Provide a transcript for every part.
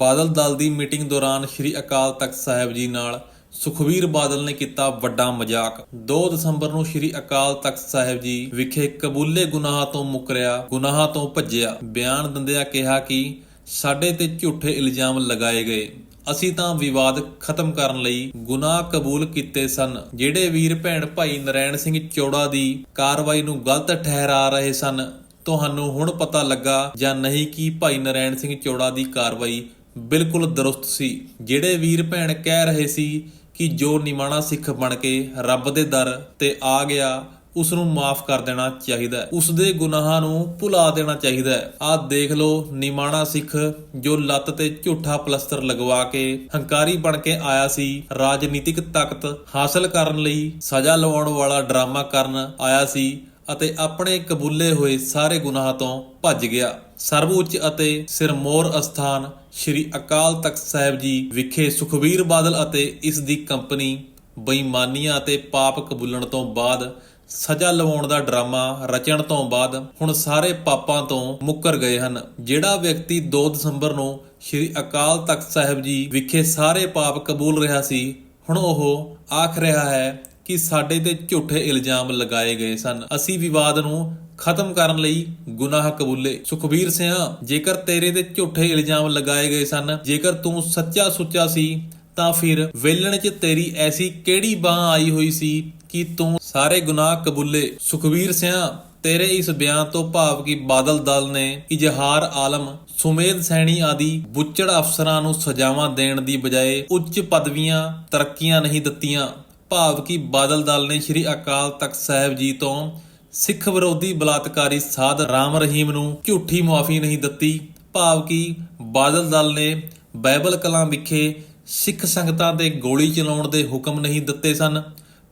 ਬਾਦਲ ਦਲ ਦੀ meeting ਦੌਰਾਨ ਸ੍ਰੀ ਅਕਾਲ ਤਖਤ ਸਾਹਿਬ ਜੀ ਨਾਲ ਸੁਖਵੀਰ ਬਾਦਲ ਨੇ ਕੀਤਾ ਵੱਡਾ ਮਜ਼ਾਕ। 2 ਦਸੰਬਰ ਨੂੰ ਸ੍ਰੀ ਅਕਾਲ ਤਖਤ ਸਾਹਿਬ ਜੀ ਵਿਖੇ ਕਬੂਲੇ ਗੁਨਾਹਾਂ ਤੋਂ ਮੁਕਰਿਆ, ਗੁਨਾਹਾਂ ਤੋਂ ਭੱਜਿਆ। ਬਿਆਨ ਦਿੰਦਿਆਂ ਕਿਹਾ ਕਿ ਸਾਡੇ ਤੇ ਝੂਠੇ ਇਲਜ਼ਾਮ ਲਗਾਏ ਗਏ। ਅਸੀਂ ਤਾਂ ਵਿਵਾਦ ਖਤਮ ਕਰਨ ਲਈ ਗੁਨਾਹ ਕਬੂਲ ਕੀਤੇ ਸਨ, ਜਿਹੜੇ ਵੀਰ ਭੈਣ ਭਾਈ ਨਰੈਣ ਸਿੰਘ ਚੌੜਾ ਦੀ ਕਾਰਵਾਈ ਨੂੰ ਗਲਤ ਠਹਿਰਾ ਰਹੇ ਸਨ। ਤੁਹਾਨੂੰ ਹੁਣ ਪਤਾ ਲੱਗਾ ਜਾਂ ਨਹੀਂ ਕਿ ਭਾਈ ਨਰੈਣ ਸਿੰਘ ਚੌੜਾ ਦੀ ਕਾਰਵਾਈ ਬਿਲਕੁਲ ਦਰੁਸਤ ਸੀ। ਜਿਹੜੇ ਵੀਰ ਭੈਣ ਕਹਿ ਰਹੇ ਸੀ ਕਿ ਜੋ ਨਿਮਾਣਾ ਸਿੱਖ ਬਣ ਕੇ ਰੱਬ ਦੇ ਦਰ ਤੇ ਆ ਗਿਆ ਉਸ ਨੂੰ ਮਾਫ ਕਰ ਦੇਣਾ ਚਾਹੀਦਾ ਹੈ। ਉਸ ਦੇ ਗੁਨਾਹਾਂ ਨੂੰ ਭੁਲਾ ਦੇਣਾ ਚਾਹੀਦਾ ਆਹ ਦੇਖ ਲਓ ਨਿਮਾਣਾ ਸਿੱਖ ਜੋ ਲੱਤ ਤੇ ਝੂਠਾ ਪਲਸਤਰ ਲਗਵਾ ਕੇ ਹੰਕਾਰੀ ਬਣ ਕੇ ਆਇਆ ਸੀ, ਰਾਜਨੀਤਿਕ ਤਾਕਤ ਹਾਸਲ ਕਰਨ ਲਈ ਸਜ਼ਾ ਲਵਾਉਣ ਵਾਲਾ ਡਰਾਮਾ ਕਰਨ ਆਇਆ ਸੀ ਅਤੇ ਆਪਣੇ ਕਬੂਲੇ ਹੋਏ ਸਾਰੇ ਗੁਨਾਹਾਂ ਤੋਂ ਭੱਜ ਗਿਆ। ਸਰਵਉੱਚ ਅਤੇ ਸਿਰਮੌਰ ਅਸਥਾਨ ਸ੍ਰੀ ਅਕਾਲ ਤਖਤ ਸਾਹਿਬ ਜੀ ਵਿਖੇ ਸੁਖਬੀਰ ਬਾਦਲ ਅਤੇ ਇਸ ਦੀ ਕੰਪਨੀ ਬੇਈਮਾਨੀਆਂ ਅਤੇ ਪਾਪ ਕਬੂਲਣ ਤੋਂ ਬਾਅਦ ਸਜ਼ਾ ਲਵਾਉਣ ਦਾ ਡਰਾਮਾ ਰਚਣ ਤੋਂ ਬਾਅਦ ਹੁਣ ਸਾਰੇ ਪਾਪਾਂ ਤੋਂ ਮੁੱਕਰ ਗਏ ਹਨ। ਜਿਹੜਾ ਵਿਅਕਤੀ 2 ਦਸੰਬਰ ਨੂੰ ਸ੍ਰੀ ਅਕਾਲ ਤਖਤ ਸਾਹਿਬ ਜੀ ਵਿਖੇ ਸਾਰੇ ਪਾਪ ਕਬੂਲ ਰਿਹਾ ਸੀ, ਹੁਣ ਉਹ ਆਖ ਰਿਹਾ ਹੈ ਕਿ ਸਾਡੇ ਤੇ ਝੂਠੇ ਇਲਜ਼ਾਮ ਲਗਾਏ ਗਏ ਸਨ। ਅਸੀਂ ਵਿਵਾਦ ਨੂੰ ਖਤਮ ਕਰਨ ਲਈ ਗੁਨਾਹ ਕਬੂਲੇ। ਸੁਖਬੀਰ ਸਿਆ, ਜੇਕਰ ਤੇਰੇ ਤੇ ਝੂਠੇ ਇਲਜ਼ਾਮ ਲਗਾਏ ਗਏ ਸਨ, ਜੇਕਰ ਤੂੰ ਸੱਚਾ ਸੁੱਚਾ ਸੀ, ਤਾਂ ਫਿਰ ਵੇਲਣ 'ਚ ਤੇਰੀ ਐਸੀ ਕਿਹੜੀ ਬਾਹ ਆਈ ਹੋਈ ਸੀ ਕਿ ਤੂੰ ਸਾਰੇ ਗੁਨਾਹ ਕਬੂਲੇ? ਸੁਖਬੀਰ ਸਿਆ, ਤੇਰੇ ਇਸ ਬਿਆਨ ਤੋਂ ਭਾਵ ਕਿ ਬਾਦਲ ਦਲ ਨੇ ਇਜ਼ਹਾਰ ਆਲਮ, ਸੁਮੇਧ ਸੈਣੀ ਆਦਿ ਬੁੱਚੜ ਅਫਸਰਾਂ ਨੂੰ ਸਜ਼ਾਵਾਂ ਦੇਣ ਦੀ ਬਜਾਏ ਉੱਚ ਪਦਵੀਆਂ, ਤਰੱਕੀਆਂ ਨਹੀਂ ਦਿੱਤੀਆਂ। ਭਾਵ ਕਿ ਬਾਦਲ ਦਲ ਨੇ ਸ੍ਰੀ ਅਕਾਲ ਤਖਤ ਸਾਹਿਬ ਜੀ ਤੋਂ ਸਿੱਖ ਵਿਰੋਧੀ ਬਲਾਤਕਾਰੀ ਸਾਧ ਰਾਮ ਰਹੀਮ ਨੂੰ ਝੂਠੀ ਮੁਆਫੀ ਨਹੀਂ ਦਿੱਤੀ, ਭਾਵ ਕਿ ਬਾਦਲ ਦਲ ਨੇ ਬਾਈਬਲ ਕਲਾਂ ਵਿਖੇ ਸਿੱਖ ਸੰਗਤਾਂ ਤੇ ਗੋਲੀ ਚਲਾਉਣ ਦੇ ਹੁਕਮ ਨਹੀਂ ਦਿੱਤੇ ਸਨ,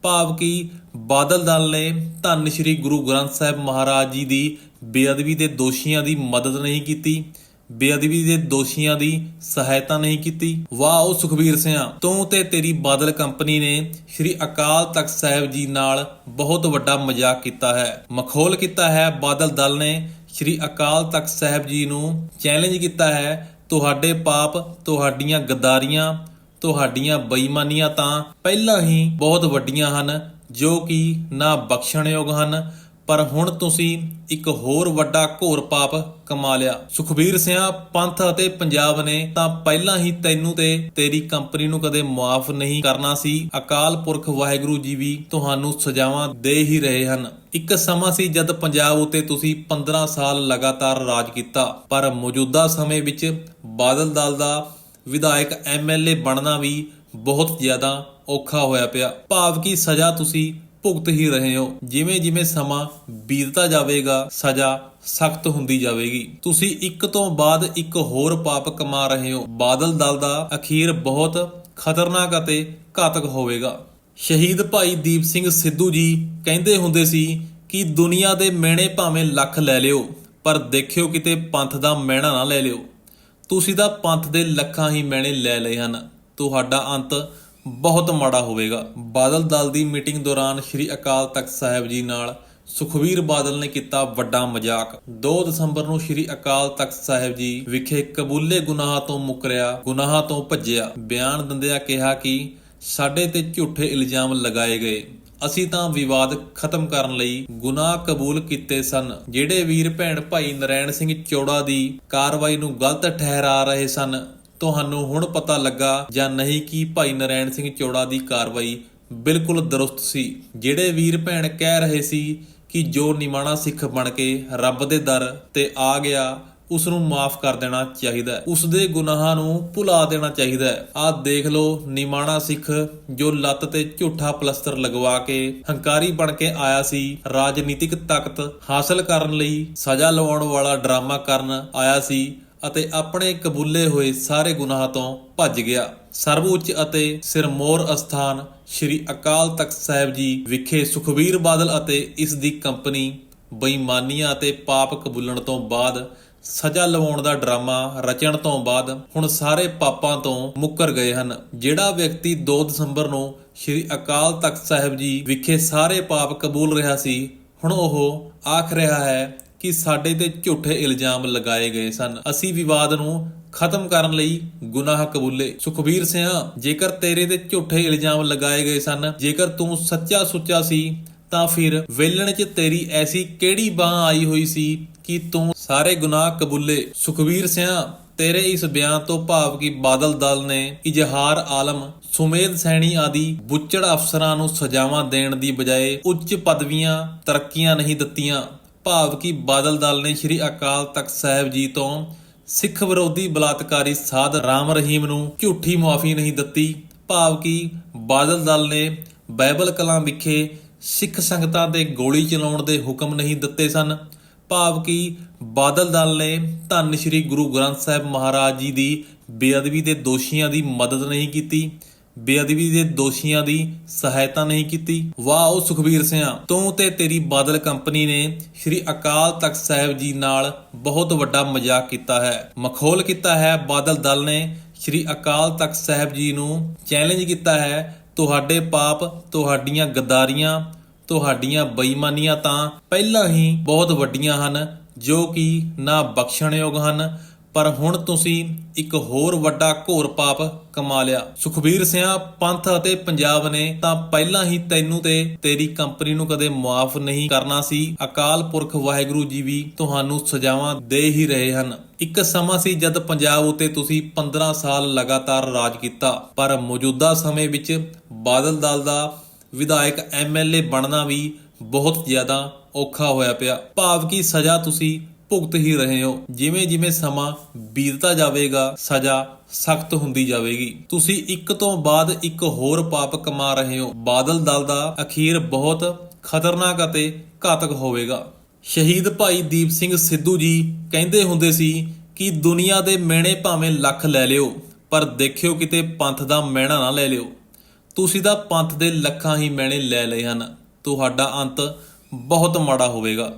ਭਾਵ ਕਿ ਬਾਦਲ ਦਲ ਨੇ ਧੰਨ ਸ਼੍ਰੀ ਗੁਰੂ ਗ੍ਰੰਥ ਸਾਹਿਬ ਮਹਾਰਾਜ ਜੀ ਦੀ ਬੇਅਦਬੀ ਦੇ ਦੋਸ਼ੀਆਂ ਦੀ ਮਦਦ ਨਹੀਂ ਕੀਤੀ ਬੇਅਦਬੀ ਦੇ ਦੋਸ਼ੀਆਂ ਦੀ ਸਹਾਇਤਾ ਨਹੀਂ ਕੀਤੀ। ਵਾਹ, ਉਹ ਸੁਖਬੀਰ ਸਿਆ, ਤੂੰ ਤੇ ਤੇਰੀ ਬਾਦਲ ਕੰਪਨੀ ਨੇ ਸ੍ਰੀ ਅਕਾਲ ਤਖਤ ਸਾਹਿਬ ਜੀ ਨਾਲ ਬਹੁਤ ਵੱਡਾ ਮਜ਼ਾਕ ਕੀਤਾ ਹੈ। ਮਖੌਲ ਕੀਤਾ ਹੈ, ਬਾਦਲ ਦਲ ਨੇ ਸ੍ਰੀ ਅਕਾਲ ਤਖਤ ਸਾਹਿਬ ਜੀ ਨੂੰ ਚੈਲੰਜ ਕੀਤਾ ਹੈ, ਤੁਹਾਡੇ ਪਾਪ, ਤੁਹਾਡੀਆਂ ਗਦਾਰੀਆਂ, ਤੁਹਾਡੀਆਂ ਬੇਈਮਾਨੀਆਂ ਤਾਂ ਪਹਿਲਾਂ ਹੀ ਬਹੁਤ ਵੱਡੀਆਂ ਹਨ, ਜੋ ਕਿ ਨਾ ਬਖਸ਼ਣਯੋਗ ਹਨ ਪਰ ਹੁਣ ਤੁਸੀਂ ਇੱਕ ਹੋਰ ਵੱਡਾ ਘੋਰ ਪਾਪ ਕਮਾ ਲਿਆ। ਸੁਖਬੀਰ ਸਿਆ, ਪੰਥ ਅਤੇ ਪੰਜਾਬ ਨੇ ਤਾਂ ਪਹਿਲਾਂ ਹੀ ਤੈਨੂੰ ਤੇ ਤੇਰੀ ਕੰਪਨੀ ਨੂੰ ਕਦੇ ਮਾਫ ਨਹੀਂ ਕਰਨਾ ਸੀ। ਅਕਾਲ ਪੁਰਖ ਵਾਹਿਗੁਰੂ ਜੀ ਵੀ ਤੁਹਾਨੂੰ ਸਜ਼ਾਵਾਂ ਦੇ ਹੀ ਰਹੇ ਹਨ। ਇੱਕ ਸਮਾਂ ਸੀ ਜਦ ਪੰਜਾਬ ਉਤੇ ਤੁਸੀਂ 15 ਸਾਲ ਲਗਾਤਾਰ ਰਾਜ ਕੀਤਾ। ਪਰ ਮੌਜੂਦਾ ਸਮੇਂ ਵਿੱਚ ਬਾਦਲ ਦਲ ਦਾ ਵਿਧਾਇਕ ਐਮਐਲਏ ਬਣਨਾ ਵੀ ਬਹੁਤ ਜ਼ਿਆਦਾ ਔਖਾ ਹੋਇਆ ਪਿਆ। ਭਾਵ ਕਿ ਸਜ਼ਾ ਤੁਸੀਂ ਭੁਗਤ ਹੀ ਰਹੇ ਹੋ। ਜਿਵੇਂ ਜਿਵੇਂ ਸਮਾਂ ਬੀਤਦਾ ਜਾਵੇਗਾ, ਸਜ਼ਾ ਸਖਤ ਹੁੰਦੀ ਜਾਵੇਗੀ। ਤੁਸੀਂ ਇੱਕ ਤੋਂ ਬਾਅਦ ਇੱਕ ਹੋਰ ਪਾਪ ਕਮਾ ਰਹੇ ਹੋ। ਬਾਦਲ ਦਲ ਦਾ ਅਖੀਰ ਬਹੁਤ ਖਤਰਨਾਕ ਅਤੇ ਘਾਤਕ ਹੋਵੇਗਾ। ਸ਼ਹੀਦ ਭਾਈ ਦੀਪ ਸਿੰਘ ਸਿੱਧੂ ਜੀ ਕਹਿੰਦੇ ਹੁੰਦੇ ਸੀ ਕਿ ਦੁਨੀਆ ਦੇ ਮਹਿਣੇ ਭਾਵੇਂ ਲੱਖ ਲੈ ਲਿਓ, ਪਰ ਦੇਖਿਓ ਕਿਤੇ ਪੰਥ ਦਾ ਮਹਿਣਾ ਨਾ ਲੈ ਲਿਓ। ਤੁਸੀਂ ਤਾਂ ਪੰਥ ਦੇ ਲੱਖਾਂ ਹੀ ਮਹਿਣੇ ਲੈ ਲਏ ਹਨ। ਤੁਹਾਡਾ ਅੰਤ ਬਹੁਤ ਮਾੜਾ ਹੋਵੇਗਾ। ਬਾਦਲ ਦਲ ਦੀ ਮੀਟਿੰਗ ਦੌਰਾਨ ਸ੍ਰੀ ਅਕਾਲ ਤਖਤ ਸਾਹਿਬ ਜੀ ਨਾਲ ਸੁਖਵੀਰ ਬਾਦਲ ਨੇ ਕੀਤਾ ਵੱਡਾ ਮਜ਼ਾਕ। 2 ਦਸੰਬਰ ਨੂੰ ਸ੍ਰੀ ਅਕਾਲ ਤਖਤ ਸਾਹਿਬ ਜੀ ਵਿਖੇ ਕਬੂਲੇ ਗੁਨਾਹ ਤੋਂ ਮੁਕਰਿਆ, ਗੁਨਾਹਾਂ ਤੋਂ ਭੱਜਿਆ। ਬਿਆਨ ਦਿੰਦਿਆਂ ਕਿਹਾ ਕਿ ਸਾਡੇ ਤੇ ਝੂਠੇ ਇਲਜ਼ਾਮ ਲਗਾਏ ਗਏ। ਅਸੀਂ ਤਾਂ ਵਿਵਾਦ ਖਤਮ ਕਰਨ ਲਈ ਗੁਨਾਹ ਕਬੂਲ ਕੀਤੇ ਸਨ। ਜਿਹੜੇ ਵੀਰ ਭੈਣ ਭਾਈ ਨਰੈਣ ਸਿੰਘ ਚੌੜਾ ਦੀ ਕਾਰਵਾਈ ਨੂੰ ਗਲਤ ਠਹਿਰਾ ਰਹੇ ਸਨ ਤੁਹਾਨੂੰ ਹੁਣ ਪਤਾ ਲੱਗਾ ਜਾਂ ਨਹੀਂ ਕਿ ਭਾਈ ਨਰੈਣ ਸਿੰਘ ਚੌੜਾ ਦੀ ਕਾਰਵਾਈ ਬਿਲਕੁਲ ਦਰੁਸਤ ਸੀ। ਜਿਹੜੇ ਵੀਰ ਭੈਣ ਕਹਿ ਰਹੇ ਸੀ ਕਿ ਜੋ ਨਿਮਾਣਾ ਸਿੱਖ ਬਣ ਕੇ ਰੱਬ ਦੇ ਦਰ ਤੇ ਆ ਗਿਆ ਉਸ ਨੂੰ ਮਾਫ ਕਰ ਦੇਣਾ ਚਾਹੀਦਾ ਹੈ। ਉਸ ਦੇ ਗੁਨਾਹਾਂ ਨੂੰ ਭੁਲਾ ਦੇਣਾ ਚਾਹੀਦਾ ਹੈ। ਆਹ ਦੇਖ ਲਓ ਨਿਮਾਣਾ ਸਿੱਖ ਜੋ ਲੱਤ ਤੇ ਝੂਠਾ ਪਲਸਤਰ ਲਗਵਾ ਕੇ ਹੰਕਾਰੀ ਬਣ ਕੇ ਆਇਆ ਸੀ, ਰਾਜਨੀਤਿਕ ਤਾਕਤ ਹਾਸਲ ਕਰਨ ਲਈ ਸਜ਼ਾ ਲਵਾਉਣ ਵਾਲਾ ਡਰਾਮਾ ਕਰਨ ਆਇਆ ਸੀ। ਅਤੇ ਆਪਣੇ ਕਬੂਲੇ ਹੋਏ ਸਾਰੇ ਗੁਨਾਹਾਂ ਤੋਂ ਭੱਜ ਗਿਆ। ਸਰਵਉੱਚ ਅਤੇ ਸਿਰਮੌਰ ਅਸਥਾਨ ਸ੍ਰੀ ਅਕਾਲ ਤਖਤ ਸਾਹਿਬ ਜੀ ਵਿਖੇ ਸੁਖਬੀਰ ਬਾਦਲ ਅਤੇ ਇਸ ਦੀ ਕੰਪਨੀ ਬੇਈਮਾਨੀਆਂ ਅਤੇ ਪਾਪ ਕਬੂਲਣ ਤੋਂ ਬਾਅਦ, ਸਜ਼ਾ ਲਵਾਉਣ ਦਾ ਡਰਾਮਾ ਰਚਣ ਤੋਂ ਬਾਅਦ ਹੁਣ ਸਾਰੇ ਪਾਪਾਂ ਤੋਂ ਮੁੱਕਰ ਗਏ ਹਨ, ਜਿਹੜਾ ਵਿਅਕਤੀ 2 ਦਸੰਬਰ ਨੂੰ ਸ੍ਰੀ ਅਕਾਲ ਤਖਤ ਸਾਹਿਬ ਜੀ ਵਿਖੇ ਸਾਰੇ ਪਾਪ ਕਬੂਲ ਰਿਹਾ ਸੀ, ਹੁਣ ਉਹ ਆਖ ਰਿਹਾ ਹੈ ਕਿ ਸਾਡੇ ਤੇ ਝੂਠੇ ਇਲਜ਼ਾਮ ਲਗਾਏ ਗਏ ਸਨ। ਅਸੀਂ ਵਿਵਾਦ ਨੂੰ ਖਤਮ ਕਰਨ ਲਈ ਗੁਨਾਹ ਕਬੂਲੇ। ਸੁਖਬੀਰ ਸਿਆ, ਜੇਕਰ ਤੇਰੇ ਤੇ ਝੂਠੇ ਇਲਜ਼ਾਮ ਲਗਾਏ ਗਏ ਸਨ, ਜੇਕਰ ਤੂੰ ਸੱਚਾ ਸੁੱਚਾ ਸੀ, ਤਾਂ ਫਿਰ ਵੇਲਣ 'ਚ ਤੇਰੀ ਐਸੀ ਕਿਹੜੀ ਬਾਹ ਆਈ ਹੋਈ ਸੀ ਕਿ ਤੂੰ ਸਾਰੇ ਗੁਨਾਹ ਕਬੂਲੇ? ਸੁਖਬੀਰ ਸਿਆ, ਤੇਰੇ ਇਸ ਬਿਆਨ ਤੋਂ ਭਾਵ ਕਿ ਬਾਦਲ ਦਲ ਨੇ ਇਜ਼ਹਾਰ ਆਲਮ, ਸੁਮੇਧ ਸੈਣੀ ਆਦਿ ਬੁੱਚੜ ਅਫਸਰਾਂ ਨੂੰ ਸਜ਼ਾਵਾਂ ਦੇਣ ਦੀ ਬਜਾਏ ਉੱਚ ਪਦਵੀਆਂ ਤਰੱਕੀਆਂ ਨਹੀਂ ਦਿੱਤੀਆਂ। ਭਾਵ ਕਿ ਬਾਦਲ ਦਲ ਨੇ ਸ੍ਰੀ ਅਕਾਲ ਤਖਤ ਸਾਹਿਬ ਜੀ ਤੋਂ ਸਿੱਖ ਵਿਰੋਧੀ ਬਲਾਤਕਾਰੀ ਸਾਧ ਰਾਮ ਰਹੀਮ ਨੂੰ ਝੂਠੀ ਮੁਆਫੀ ਨਹੀਂ ਦਿੱਤੀ, ਭਾਵ ਕਿ ਬਾਦਲ ਦਲ ਨੇ ਬਾਈਬਲ ਕਲਾਂ ਵਿਖੇ ਸਿੱਖ ਸੰਗਤਾਂ ਤੇ ਗੋਲੀ ਚਲਾਉਣ ਦੇ ਹੁਕਮ ਨਹੀਂ ਦਿੱਤੇ ਸਨ, ਭਾਵ ਕਿ ਬਾਦਲ ਦਲ ਨੇ ਧੰਨ ਸ਼੍ਰੀ ਗੁਰੂ ਗ੍ਰੰਥ ਸਾਹਿਬ ਮਹਾਰਾਜ ਜੀ ਦੀ ਬੇਅਦਬੀ ਦੇ ਦੋਸ਼ੀਆਂ ਦੀ ਮਦਦ ਨਹੀਂ ਕੀਤੀ ਬੇਅਦਬੀ ਦੇ ਦੋਸ਼ੀਆਂ ਦੀ ਸਹਾਇਤਾ ਨਹੀਂ ਕੀਤੀ। ਵਾਹ, ਉਹ ਸੁਖਬੀਰ ਸਿਆ ਤੂੰ ਤੇ ਤੇਰੀ ਬਾਦਲ ਕੰਪਨੀ ਨੇ ਸ਼੍ਰੀ ਅਕਾਲ ਤਖਤ ਸਾਹਿਬ ਜੀ ਨਾਲ ਬਹੁਤ ਵੱਡਾ ਮਜ਼ਾਕ ਕੀਤਾ ਹੈ। ਮਖੌਲ ਕੀਤਾ ਹੈ, ਬਾਦਲ ਦਲ ਨੇ ਸ਼੍ਰੀ ਅਕਾਲ ਤਖਤ ਸਾਹਿਬ ਜੀ ਨੂੰ ਚੈਲੰਜ ਕੀਤਾ ਹੈ, ਤੁਹਾਡੇ ਪਾਪ, ਤੁਹਾਡੀਆਂ ਗਦਾਰੀਆਂ, ਤੁਹਾਡੀਆਂ ਬੇਈਮਾਨੀਆਂ ਤਾਂ ਪਹਿਲਾਂ ਹੀ ਬਹੁਤ ਵੱਡੀਆਂ ਹਨ, ਜੋ ਕਿ ਨਾ ਬਖਸ਼ਣਯੋਗ ਹਨ ਪਰ ਹੁਣ ਤੁਸੀਂ ਇੱਕ ਹੋਰ ਵੱਡਾ ਘੋਰ ਪਾਪ ਕਮਾ ਲਿਆ। ਸੁਖਬੀਰ ਸਿਆ, ਪੰਥ ਅਤੇ ਪੰਜਾਬ ਨੇ ਤਾਂ ਪਹਿਲਾਂ ਹੀ ਤੈਨੂੰ ਤੇ ਤੇਰੀ ਕੰਪਨੀ ਨੂੰ ਕਦੇ ਮਾਫ ਨਹੀਂ ਕਰਨਾ ਸੀ। ਅਕਾਲ ਪੁਰਖ ਵਾਹਿਗੁਰੂ ਜੀ ਵੀ ਤੁਹਾਨੂੰ ਸਜ਼ਾਵਾਂ ਦੇ ਹੀ ਰਹੇ ਹਨ। ਇੱਕ ਸਮਾਂ ਸੀ ਜਦ ਪੰਜਾਬ ਉਤੇ ਤੁਸੀਂ 15 ਸਾਲ ਲਗਾਤਾਰ ਰਾਜ ਕੀਤਾ। ਪਰ ਮੌਜੂਦਾ ਸਮੇਂ ਵਿੱਚ ਬਾਦਲ ਦਲ ਦਾ ਵਿਧਾਇਕ ਐਮਐਲਏ ਬਣਨਾ ਵੀ ਬਹੁਤ ਜ਼ਿਆਦਾ ਔਖਾ ਹੋਇਆ ਪਿਆ। ਭਾਵ ਕਿ ਸਜ਼ਾ ਤੁਸੀਂ ਭੁਗਤ ਹੀ ਰਹੇ ਹੋ। ਜਿਵੇਂ ਜਿਵੇਂ ਸਮਾਂ ਬੀਤਦਾ ਜਾਵੇਗਾ, ਸਜ਼ਾ ਸਖਤ ਹੁੰਦੀ ਜਾਵੇਗੀ। ਤੁਸੀਂ ਇੱਕ ਤੋਂ ਬਾਅਦ ਇੱਕ ਹੋਰ ਪਾਪ ਕਮਾ ਰਹੇ ਹੋ। ਬਾਦਲ ਦਲ ਦਾ ਅਖੀਰ ਬਹੁਤ ਖਤਰਨਾਕ ਅਤੇ ਘਾਤਕ ਹੋਵੇਗਾ। ਸ਼ਹੀਦ ਭਾਈ ਦੀਪ ਸਿੰਘ ਸਿੱਧੂ ਜੀ ਕਹਿੰਦੇ ਹੁੰਦੇ ਸੀ ਕਿ ਦੁਨੀਆ ਦੇ ਮਿਹਣੇ ਭਾਵੇਂ ਲੱਖ ਲੈ ਲਿਓ, ਪਰ ਦੇਖਿਓ ਕਿਤੇ ਪੰਥ ਦਾ ਮਿਹਣਾ ਨਾ ਲੈ ਲਿਓ। ਤੁਸੀਂ ਤਾਂ ਪੰਥ ਦੇ ਲੱਖਾਂ ਹੀ ਮਿਹਣੇ ਲੈ ਲਏ ਹਨ। ਤੁਹਾਡਾ ਅੰਤ ਬਹੁਤ ਮਾੜਾ ਹੋਵੇਗਾ।